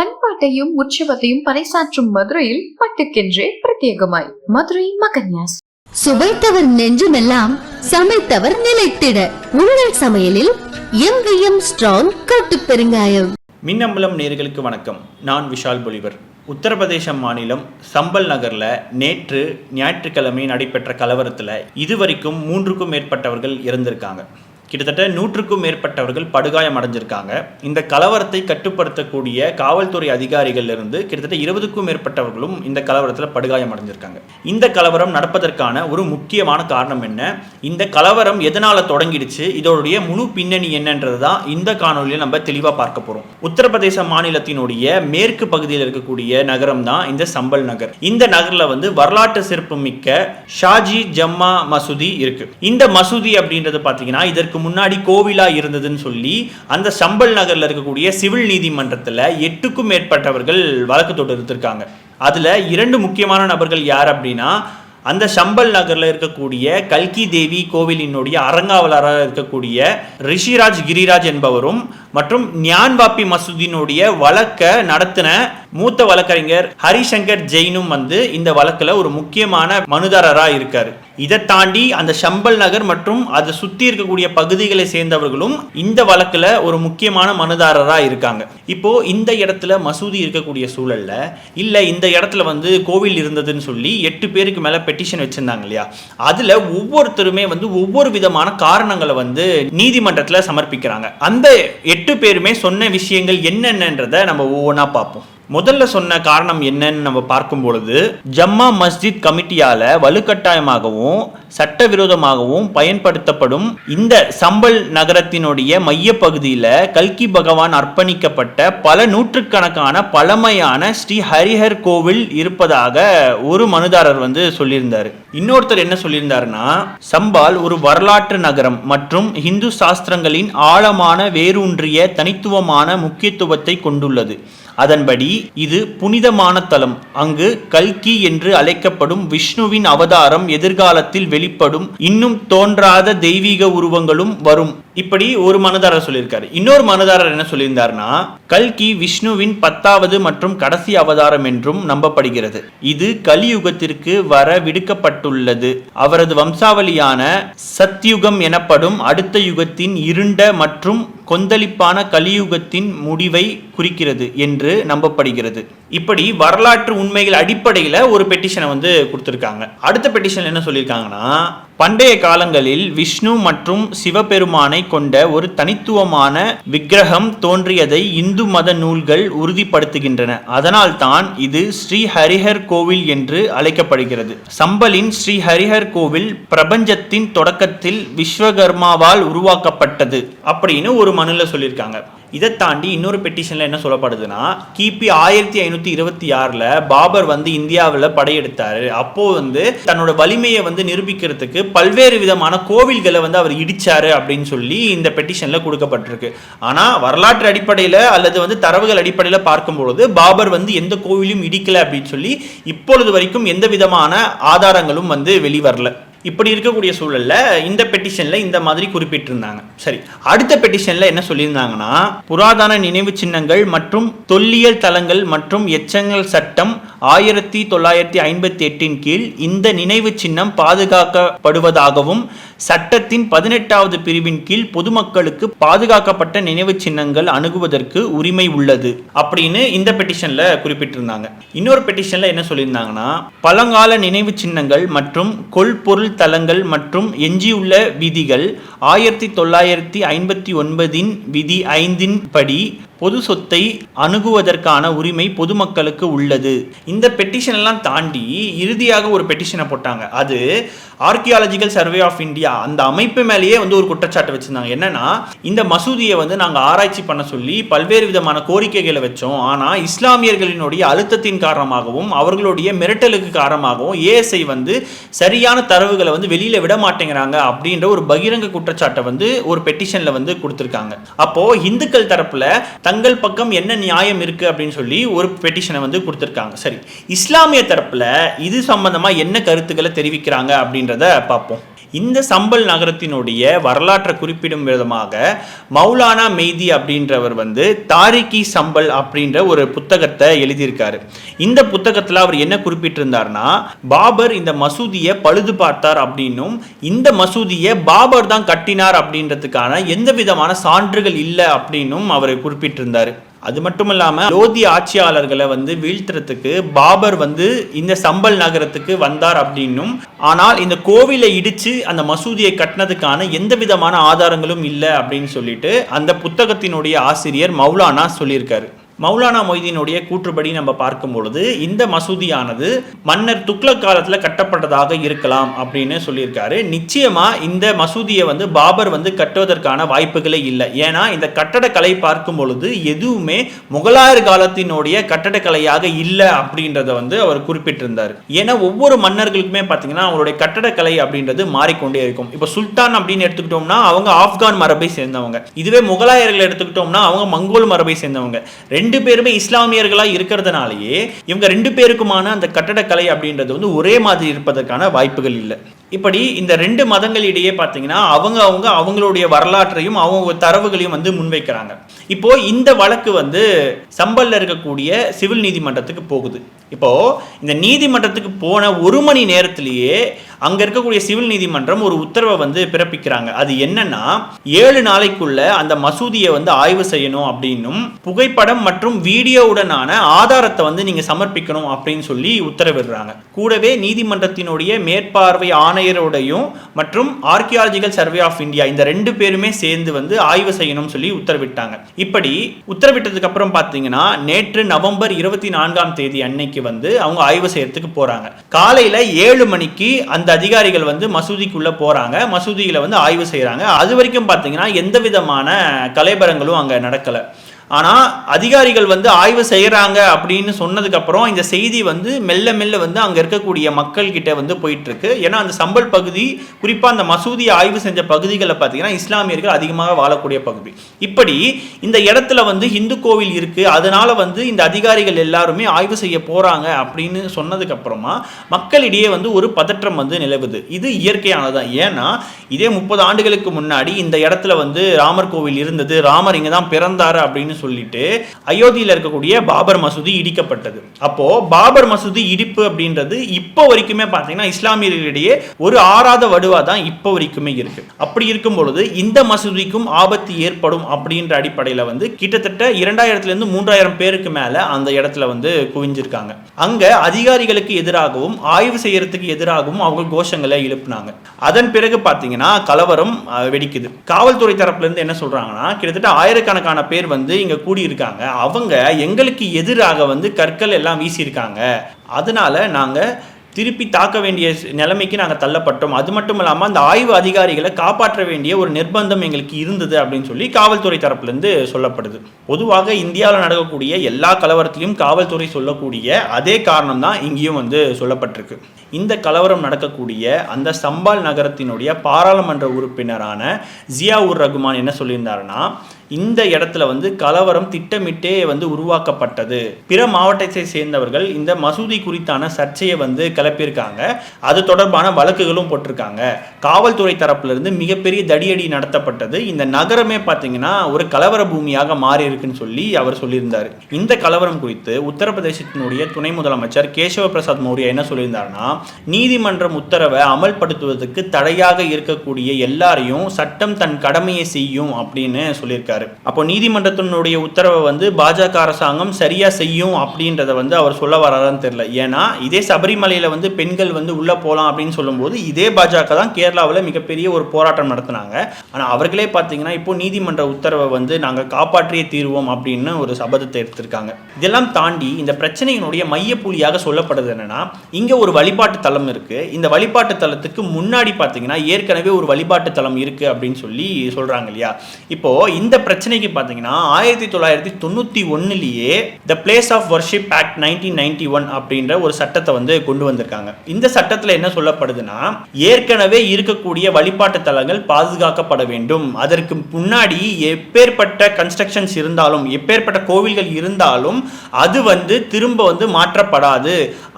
பண்பாட்டையும் உற்சவத்தையும் பறைசாற்றும் மதுரையில் பட்டுக்கென்றே பிரத்யேகமாய். மதுரை மகன்யாஸ். சுவைத்தவர் நெஞ்சுமெல்லாம் சமைத்தவர் நிலைத்திட. உங்கள் சமையலில் எங்கேயும் ஸ்ட்ராங் கட்டு பெருங்காயம். மின்னம்பலம் நேர்களுக்கு வணக்கம். நான் விஷால் பொலிவர். உத்தரப்பிரதேசம் மாநிலம் சம்பல் நகரில் நேற்று ஞாயிற்றுக்கிழமை நடைபெற்ற கலவரத்தில் இதுவரைக்கும் மூன்றுக்கும் மேற்பட்டவர்கள் இறந்திருக்காங்க. கிட்டத்தட்ட நூற்றுக்கும் மேற்பட்டவர்கள் படுகாயம் அடைஞ்சிருக்காங்க. இந்த கலவரத்தை கட்டுப்படுத்தக்கூடிய காவல்துறை அதிகாரிகள் இருந்து கிட்டத்தட்ட இருபதுக்கும் மேற்பட்டவர்களும் இந்த கலவரத்தில் படுகாயம் அடைஞ்சிருக்காங்க. இந்த கலவரம் நடப்பதற்கான ஒரு முக்கியமான காரணம் என்ன? இந்த கலவரம் எதனால் தொடங்கிடுச்சு? இதோடைய முழு பின்னணி என்னன்றது தான் இந்த காணொலியில் நம்ம தெளிவாக பார்க்க போகிறோம் உத்தரப்பிரதேச மாநிலத்தினுடைய மேற்கு பகுதியில் இருக்கக்கூடிய நகரம் தான் இந்த சம்பல் நகர். இந்த நகரில் வந்து வரலாற்று சிறப்பு மிக்க ஷாஜி ஜம்மா மசூதி இருக்கு. இந்த மசூதி அப்படின்றது பார்த்தீங்கன்னா இதற்கு முன்னாடி கோவிலா இருந்ததுன்னு சொல்லி அந்த சம்பல் நகரில் இருக்கக்கூடிய சிவில் நீதிமன்றத்தில் எட்டுக்கும் மேற்பட்டவர்கள் வழக்கு தொடுத்திருக்காங்க அதுல இரண்டு முக்கியமான நபர்கள் யார் அப்படின்னா அந்த சம்பல் நகரில் இருக்கக்கூடிய கல்கி தேவி கோவிலினுடைய அறங்காவலராக இருக்கக்கூடிய ரிஷிராஜ் கிரிராஜ் என்பவரும் மற்றும் ஞான்வாப்பி மசூதியினுடைய வழக்கை நடத்தின மூத்த வழக்கறிஞர் ஹரிசங்கர் ஜெயினும் வந்து இந்த வழக்கில் ஒரு முக்கியமான மனுதாரராக இருக்கார். இதை தாண்டி அந்த சம்பல் நகர் மற்றும் அதை சுற்றி இருக்கக்கூடிய பகுதிகளை சேர்ந்தவர்களும் இந்த வழக்கில் ஒரு முக்கியமான மனுதாரராக இருக்காங்க. இப்போ இந்த இடத்துல மசூதி இருக்கக்கூடிய சூழல்ல இல்லை இந்த இடத்துல வந்து கோவில் இருந்ததுன்னு சொல்லி எட்டு பேருக்கு மேலே பெட்டிஷன் வச்சிருந்தாங்க இல்லையா? அதில் ஒவ்வொருத்தருமே வந்து ஒவ்வொரு விதமான காரணங்களை வந்து நீதிமன்றத்தில் சமர்ப்பிக்கிறாங்க. அந்த எட்டு பேருமே சொன்ன விஷயங்கள் என்னென்னன்றதை நம்ம ஒவ்வொன்றா பார்ப்போம். முதல்ல சொன்ன காரணம் என்னன்னு நம்ம பார்க்கும் பொழுது ஜம்மா மஸ்ஜித் கமிட்டியால வலுக்கட்டாயமாகவும் சட்டவிரோதமாகவும் பயன்படுத்தப்படும் இந்த சம்பல் நகரத்தினுடைய மையப்பகுதியில் கல்கி பகவான் அர்ப்பணிக்கப்பட்ட பல நூற்றுக்கணக்கான பழமையான ஸ்ரீ ஹரிஹர் கோவில் இருப்பதாக ஒரு மனுதாரர் வந்து சொல்லியிருந்தார். இன்னொருத்தர் என்ன சொல்லியிருந்தாருன்னா சம்பால் ஒரு வரலாற்று நகரம் மற்றும் இந்து சாஸ்திரங்களின் ஆழமான வேரூன்றிய தனித்துவமான முக்கியத்துவத்தை கொண்டுள்ளது. அதன்படி இது புனிதமான தலம். அங்கு கல்கி என்று அழைக்கப்படும் விஷ்ணுவின் அவதாரம் எதிர்காலத்தில் வெளிப்படும். இன்னும் தோன்றாத தெய்வீக உருவங்களும் வரும். இப்படி ஒரு மனுதாரர் சொல்லியிருக்காரு. இன்னொரு மனுதாரர் என்ன சொல்லியிருந்தார்னா கல்கி விஷ்ணுவின் பத்தாவது மற்றும் கடைசி அவதாரம் என்றும் நம்பப்படுகிறது. இது கலியுகத்திற்கு வர விடுக்கப்பட்டுள்ளது. அவரது வம்சாவளியான சத்யுகம் எனப்படும் அடுத்த யுகத்தின் இருண்ட மற்றும் கொந்தளிப்பான கலியுகத்தின் முடிவை குறிக்கிறது என்று நம்பப்படுகிறது. இப்படி வரலாற்று உண்மைகள் அடிப்படையில் ஒரு பெட்டிஷனை வந்து கொடுத்துருக்காங்க. அடுத்த பெட்டிஷன் என்ன சொல்லியிருக்காங்கன்னா பண்டைய காலங்களில் விஷ்ணு மற்றும் சிவபெருமானை கொண்ட ஒரு தனித்துவமான விக்கிரகம் தோன்றியதை இந்து மத நூல்கள் உறுதிப்படுத்துகின்றன. அதனால் தான் இது ஸ்ரீ ஹரிஹர் கோவில் என்று அழைக்கப்படுகிறது. சம்பலின் ஸ்ரீ ஹரிஹர் கோவில் பிரபஞ்சத்தின் தொடக்கத்தில் விஸ்வகர்மாவால் உருவாக்கப்பட்டது அப்படின்னு ஒரு மனுல சொல்லியிருக்காங்க. இதை தாண்டி இன்னொரு பெட்டிஷனில் என்ன சொல்லப்படுதுன்னா கிபி ஆயிரத்தி ஐநூற்றி இருபத்தி ஆறில் பாபர் வந்து இந்தியாவில் படையெடுத்தார். அப்போது வந்து தன்னோட வலிமையை வந்து நிரூபிக்கிறதுக்கு பல்வேறு விதமான கோவில்களை வந்து அவர் இடித்தார் அப்படின்னு சொல்லி இந்த பெட்டிஷனில் கொடுக்கப்பட்டிருக்கு. ஆனால் வரலாற்று அடிப்படையில் அல்லது வந்து தரவுகள் அடிப்படையில் பார்க்கும்பொழுது பாபர் வந்து எந்த கோவிலையும் இடிக்கலை அப்படின்னு சொல்லி இப்பொழுது வரைக்கும் எந்த விதமான ஆதாரங்களும் வந்து வெளிவரல. இப்படி இருக்கக்கூடிய சூழல்ல இந்த பெட்டிஷனில் இந்த மாதிரி குறிப்பிட்டிருந்தாங்க. சரி அடுத்த பெட்டிஷனில் என்ன சொல்லியிருந்தாங்கன்னா புராதன நினைவு சின்னங்கள் மற்றும் தொல்லியல் தலங்கள் மற்றும் எச்சங்கள் சட்டம் ஆயிரத்தி தொள்ளாயிரத்தி ஐம்பத்தி எட்டின் கீழ் இந்த நினைவு சின்னம் பாதுகாக்கப்படுவதாகவும் சட்டத்தின் பதினெட்டாவது பிரிவின் கீழ் பொதுமக்களுக்கு பாதுகாக்கப்பட்ட நினைவு சின்னங்கள் அணுகுவதற்கு உரிமை உள்ளது அப்படின்னு இந்த பெட்டிஷன்ல குறிப்பிட்டிருந்தாங்க. இன்னொரு பெட்டிஷன்ல என்ன சொல்லியிருந்தாங்கன்னா பழங்கால நினைவு சின்னங்கள் மற்றும் கொள்பொருள் தலங்கள் மற்றும் எஞ்சியுள்ள விதிகள் ஆயிரத்தி தொள்ளாயிரத்தி ஐம்பத்தி ஒன்பதின் விதி ஐந்தின் படி பொது சொத்தை அணுகுவதற்கான உரிமை பொதுமக்களுக்கு உள்ளது. இந்த பெட்டிஷன் எல்லாம் தாண்டி இறுதியாக ஒரு பெட்டிஷனை போட்டாங்க. அது ஆர்கியாலஜிக்கல் சர்வே ஆஃப் இந்தியா அந்த அமைப்பு மேலேயே வந்து ஒரு குற்றச்சாட்டு வச்சிருந்தாங்க. என்னன்னா இந்த மசூதியை வந்து நாங்கள் ஆராய்ச்சி பண்ண சொல்லி பல்வேறு விதமான கோரிக்கைகளை வச்சோம். ஆனால் இஸ்லாமியர்களினுடைய அழுத்தத்தின் காரணமாகவும் அவர்களுடைய மிரட்டலுக்கு காரணமாகவும் ஏஎஸ்ஐ வந்து சரியான தரவுகளை வந்து வெளியில் விட மாட்டேங்கிறாங்க அப்படின்ற ஒரு பகிரங்க குற்றச்சாட்டை வந்து ஒரு பெட்டிஷனில் வந்து கொடுத்துருக்காங்க. அப்போ இந்துக்கள் தரப்புல தங்கள் பக்கம் என்ன நியாயம் இருக்கு அப்படின்னு சொல்லி ஒரு பெட்டிஷனை வந்து கொடுத்துருக்காங்க. சரி இஸ்லாமிய தரப்புல இது சம்பந்தமா என்ன கருத்துக்களை தெரிவிக்கிறாங்க அப்படின்றத பார்ப்போம். இந்த சம்பல் நகரத்தினுடைய வரலாற்றை குறிப்பிடும் விதமாக மௌலானா மெய்தி அப்படின்றவர் வந்து தாரிகி சம்பல் அப்படின்ற ஒரு புத்தகத்தை எழுதியிருக்காரு. இந்த புத்தகத்தில் அவர் என்ன குறிப்பிட்டிருந்தார்னா பாபர் இந்த மசூதியை பழுது பார்த்தார் அப்படின்னும் இந்த மசூதியை பாபர் தான் கட்டினார் அப்படின்றதுக்கான எந்த விதமான சான்றுகள் இல்லை அப்படின்னும் அவர் குறிப்பிட்டிருந்தார். அது மட்டும் இல்லாமல் லோதி ஆட்சியாளர்களை வந்து வீழ்த்துறதுக்கு பாபர் வந்து இந்த சம்பல் நகரத்துக்கு வந்தார் அப்படின்னும். ஆனால் இந்த கோவிலை இடித்து அந்த மசூதியை கட்டினதுக்கான எந்த விதமான ஆதாரங்களும் இல்லை அப்படின்னு சொல்லிட்டு அந்த புத்தகத்தினுடைய ஆசிரியர் மௌலானா சொல்லியிருக்காரு. மௌலானா மொய்தீனுடைய கூற்றுப்படி நம்ம பார்க்கும் பொழுது இந்த மசூதியானது மன்னர் துக்ளக் காலத்தில் கட்டப்பட்டதாக இருக்கலாம் அப்படின்னு சொல்லியிருக்காரு. நிச்சயமாக இந்த மசூதியை வந்து பாபர் வந்து கட்டுவதற்கான வாய்ப்புகளே இல்லை. ஏன்னா இந்த கட்டடக்கலை பார்க்கும் பொழுது எதுவுமே முகலாயர் காலத்தினுடைய கட்டடக்கலையாக இல்லை அப்படின்றத வந்து அவர் குறிப்பிட்டிருந்தார். ஏன்னா ஒவ்வொரு மன்னர்களுக்குமே பார்த்தீங்கன்னா அவருடைய கட்டடக்கலை அப்படின்றது மாறிக்கொண்டே இருக்கும். இப்போ சுல்தான் அப்படின்னு எடுத்துக்கிட்டோம்னா அவங்க ஆப்கான் மரபை சேர்ந்தவங்க. இதுவே முகலாயர்கள் எடுத்துக்கிட்டோம்னா அவங்க மங்கோல் மரபை சேர்ந்தவங்க. ரெண்டு ரெண்டு பேருமே இஸ்லாமியர்களாக இருக்கிறதுனாலயே இவங்க ரெண்டு பேருக்குமான அந்த கட்டடக்கலை அப்படின்றது வந்து ஒரே மாதிரி இருப்பதற்கான வாய்ப்புகள் இல்லை. இப்படி இந்த ரெண்டு மதங்களிடையே பார்த்தீங்கன்னா அவங்க அவங்க அவங்களுடைய வரலாற்றையும் அவங்க தரவுகளையும் வந்து முன்வைக்கிறாங்க. இப்போ இந்த வழக்கு வந்து சம்பல்ல இருக்கக்கூடிய சிவில் நீதிமன்றத்துக்கு போகுது. இப்போ இந்த நீதிமன்றத்துக்கு போன ஒரு மணி நேரத்திலேயே அங்கே இருக்கக்கூடிய சிவில் நீதிமன்றம் ஒரு உத்தரவை வந்து பிறப்பிக்கிறாங்க. அது என்னன்னா ஏழு நாளைக்குள்ள அந்த மசூதியை வந்து ஆய்வு செய்யணும் அப்படின்னும் புகைப்படம் மற்றும் வீடியோவுடனான ஆதாரத்தை வந்து நீங்க சமர்ப்பிக்கணும் அப்படின்னு சொல்லி உத்தரவிடுறாங்க. கூடவே நீதிமன்றத்தினுடைய மேற்பார்வை ஆணையரோடையும் மற்றும் ஆர்கியாலஜிக்கல் சர்வே ஆஃப் இந்தியா இந்த ரெண்டு பேருமே சேர்ந்து வந்து ஆய்வு செய்யணும்னு சொல்லி உத்தரவிட்டாங்க. இப்படி உத்தரவிட்டதுக்கு அப்புறம் பார்த்தீங்கன்னா நேற்று நவம்பர் இருபத்தி நான்காம் தேதி அன்னைக்கு வந்து அவங்க ஆய்வு செய்யறதுக்கு போறாங்க. காலையில ஏழு மணிக்கு அந்த அதிகாரிகள் வந்து மசூதிக்குள்ளே போகிறாங்க மசூதியில் வந்து ஆய்வு செய்கிறாங்க அது வரைக்கும் பார்த்தீங்கன்னா எந்த விதமான கலைபரங்களும் அங்கே நடக்கலை. ஆனால் அதிகாரிகள் வந்து ஆய்வு செய்கிறாங்க அப்படின்னு சொன்னதுக்கப்புறம் இந்த செய்தி வந்து மெல்ல மெல்ல வந்து அங்கே இருக்கக்கூடிய மக்கள்கிட்ட வந்து போயிட்டுருக்கு. ஏன்னா அந்த சம்பல் பகுதி குறிப்பாக அந்த மசூதியை ஆய்வு செஞ்ச பகுதிகளில் பார்த்தீங்கன்னா இஸ்லாமியர்கள் அதிகமாக வாழக்கூடிய பகுதி. இப்படி இந்த இடத்துல வந்து இந்து கோவில் இருக்குது அதனால் வந்து இந்த அதிகாரிகள் எல்லாருமே ஆய்வு செய்ய போகிறாங்க அப்படின்னு சொன்னதுக்கப்புறமா மக்களிடையே வந்து ஒரு பதற்றம் வந்து நிலவுது. இது இயற்கையானதான் ஏன்னா இதே முப்பது ஆண்டுகளுக்கு முன்னாடி இந்த இடத்துல வந்து ராமர் கோவில் இருந்தது ராமர் இங்கே தான் பிறந்தார் அப்படின்னு சொல்லிட்டு அயோத்தியில் இருக்கக்கூடிய பாபர் மசூதி இடிக்கப்பட்டது. அப்போ பாபர் மசூதி இடிப்பு அப்படின்றது இப்போ வரைக்குமே பார்த்தீங்கன்னா இஸ்லாமியர்களிடையே ஒரு ஆறாத வடுவா தான் இப்போ வரைக்குமே இருக்கு. அப்படி இருக்கும் பொழுது இந்த மசூதிக்கும் ஆபத்து ஏற்படும் அப்படின்ற அடிப்படையில் வந்து கிட்டத்தட்ட இரண்டாயிரத்துல இருந்து மூன்றாயிரம் பேருக்கு மேல அந்த இடத்துல வந்து குவிஞ்சிருக்காங்க. அங்க அதிகாரிகளுக்கு எதிராகவும் ஆய்வு செய்யறதுக்கு எதிராகவும் அவங்க கோஷங்களை எழுப்புனாங்க. அதன் பிறகு பார்த்தீங்கன்னா கலவரம் வெடிக்குது. காவல்துறை தரப்புல இருந்து என்ன சொல்றாங்கன்னா கிட்டத்தட்ட ஆயிரக்கணக்கான பேர் வந்து இங்கே கூடியிருக்காங்க. அவங்க எங்களுக்கு எதிராக வந்து கற்கள் எல்லாம் வீசியிருக்காங்க. அதனால் நாங்கள் திருப்பி தாக்க வேண்டிய நிலைமைக்கு நாங்கள் தள்ளப்பட்டோம். அது மட்டும் இல்லாமல் அந்த ஆய்வு அதிகாரிகளை காப்பாற்ற வேண்டிய ஒரு நிர்பந்தம் எங்களுக்கு இருந்தது அப்படின்னு சொல்லி காவல்துறை தரப்புலேருந்து சொல்லப்படுது. பொதுவாக இந்தியாவில் நடக்கக்கூடிய எல்லா கலவரத்திலையும் காவல்துறை சொல்லக்கூடிய அதே காரணம் தான் இங்கேயும் வந்து சொல்லப்பட்டிருக்கு. இந்த கலவரம் நடக்கக்கூடிய அந்த சம்பால் நகரத்தினுடைய பாராளுமன்ற உறுப்பினரான ஜியா உர் ரகுமான் என்ன சொல்லியிருந்தாருன்னா இந்த இடத்துல வந்து கலவரம் திட்டமிட்டே வந்து உருவாக்கப்பட்டது. பிற மாவட்டத்தை சேர்ந்தவர்கள் இந்த மசூதி குறித்தான சர்ச்சையை வந்து கிளப்பியிருக்காங்க. அது தொடர்பான வழக்குகளும் போட்டிருக்காங்க. காவல்துறை தரப்பிலிருந்து மிகப்பெரிய தடியடி நடத்தப்பட்டது. இந்த நகரமே பார்த்தீங்கன்னா ஒரு கலவர பூமியாக மாறி இருக்குன்னு சொல்லி அவர் சொல்லியிருந்தார். இந்த கலவரம் குறித்து உத்தரப்பிரதேசத்தினுடைய துணை முதலமைச்சர் கேசவ பிரசாத் மௌரியா என்ன சொல்லியிருந்தாருன்னா நீதிமன்றம் உத்தரவை அமல்படுத்துவதற்கு தடையாக இருக்கக்கூடிய எல்லாரையும் சட்டம் தன் கடமையை செய்யும் அப்படின்னு சொல்லியிருக்காரு. அப்போ நீதிமன்றத்தினுடைய உத்தரவை வந்து பாஜக அரசாங்கம் சரியா செய்யும் அப்படின்றத வந்து அவர் சொல்ல வராரான்னு தெரியல. ஏன்னா இதே சபரிமலையில வந்து பெண்கள் வந்து உள்ள போகலாம் அப்படின்னு சொல்லும்போது இதே பாஜக தான் கேரளாவில் மிகப்பெரிய ஒரு போராட்டம் நடத்தினாங்க. ஆனால் அவர்களே பார்த்தீங்கன்னா இப்போ நீதிமன்ற உத்தரவை வந்து நாங்கள் காப்பாற்றியே தீர்வோம் அப்படின்னு ஒரு சபதத்தை எடுத்திருக்காங்க. இதெல்லாம் தாண்டி இந்த பிரச்சனையினுடைய மையப்புள்ளியாக சொல்லப்படுது என்னன்னா இங்கே ஒரு வழிபாட்டு தலம் இருக்கு. இந்த வழிபாட்டு தளத்துக்கு முன்னாடி பார்த்தீங்கன்னா ஏற்கனவே ஒரு வழிபாட்டு தலம் இருக்கு அப்படின்னு சொல்லி சொல்றாங்க இல்லையா? இப்போ இந்த பிரச்சனைக்கு பார்த்தீங்கன்னா ஆயிரத்தி தொள்ளாயிரத்தி தொண்ணூற்றி ஒன்றுலேயே the place of worship act nineteen ninety one அப்படின்ற ஒரு சட்டத்தை வந்து கொண்டு வந்திருக்காங்க. இந்த சட்டத்தில் என்ன சொல்லப்படுதுன்னா ஏற்கனவே இருக்கக்கூடிய வழிபாட்டு தலங்கள் பாதுகாக்கப்பட வேண்டும். அதற்கு முன்னாடி எப்பேற்பட்ட கன்ஸ்ட்ரக்ஷன்ஸ் இருந்தாலும் எப்பேற்பட்ட கோவில்கள் இருந்தாலும் அது வந்து திரும்ப வந்து மாற்றப்படாது.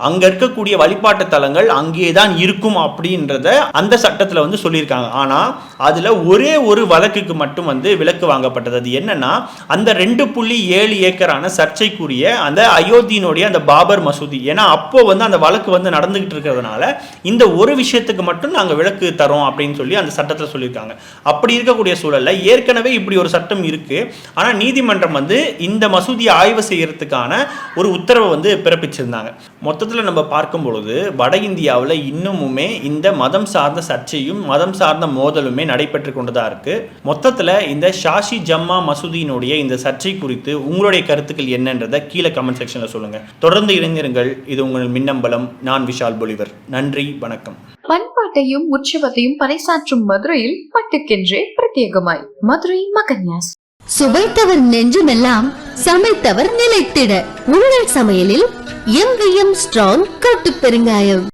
அங்கே இருக்கக்கூடிய வழிபாட்டு தலங்கள் அங்கே தான் இருக்கும் அப்படின்றத அந்த சட்டத்தில் வந்து சொல்லியிருக்காங்க. ஆனால் அதில் ஒரே ஒரு வழக்குக்கு மட்டும் வந்து விலக்கு வாங்கப்பட்டது அது என்னன்னா அந்த ரெண்டு புள்ளி ஏழு ஏக்கரான சர்ச்சைக்குரிய அந்த அயோத்தியினுடைய அந்த பாபர் மசூதி. ஏன்னா அப்போ வந்து அந்த வழக்கு வந்து நடந்துகிட்டு இருக்கிறதுனால இந்த ஒரு விஷயத்துக்கு மட்டும் நாங்கள் விலக்கு தரோம் அப்படின்னு சொல்லி அந்த சட்டத்தில் சொல்லியிருக்காங்க. அப்படி இருக்கக்கூடிய சூழல்ல ஏற்கனவே இப்படி ஒரு சட்டம் இருக்கு. ஆனால் நீதிமன்றம் வந்து இந்த மசூதியை ஆய்வு செய்யறதுக்கான ஒரு உத்தரவை வந்து பிறப்பிச்சிருந்தாங்க. மொத்தத்தில் நம்ம பார்க்கும் பொழுது வட இந்தியாவில் இன்னமுமே இந்த மதம் சார்ந்த சர்ச்சையும் மதம் சார்ந்த மோதலுமே நடைபெற்று கொண்டுதான் இருக்கு. மொத்தத்தில் இந்த ஷாஷி ஜம்மா மசூதியினுடைய இந்த சர்ச்சை குறித்து உங்களுடைய கருத்துக்கள் என்னன்றதை கீழே கமெண்ட் செக்ஷனில் சொல்லுங்க. தொடர்ந்து இணைந்திருங்கள். இது உங்கள் மின்னம்பலம். நான் விஷால் பொலிவர். நன்றி. வணக்கம். பண்பாட்டையும் உற்சவத்தையும் பறைசாற்றும் மதுரையில் பட்டுக்கென்றே பிரத்யேகமாய். மதுரை மகன்யாஸ். சுவைத்தவர் நெஞ்சுமெல்லாம் சமைத்தவர் நிலைத்திட. உங்கள் சமையலில் எங்கேயும் ஸ்ட்ராங் கட்டு பெருங்காயம்.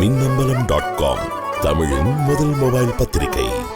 மின்னம்பலம் டாட் காம் தமிழின் முதல் மொபைல் பத்திரிகை.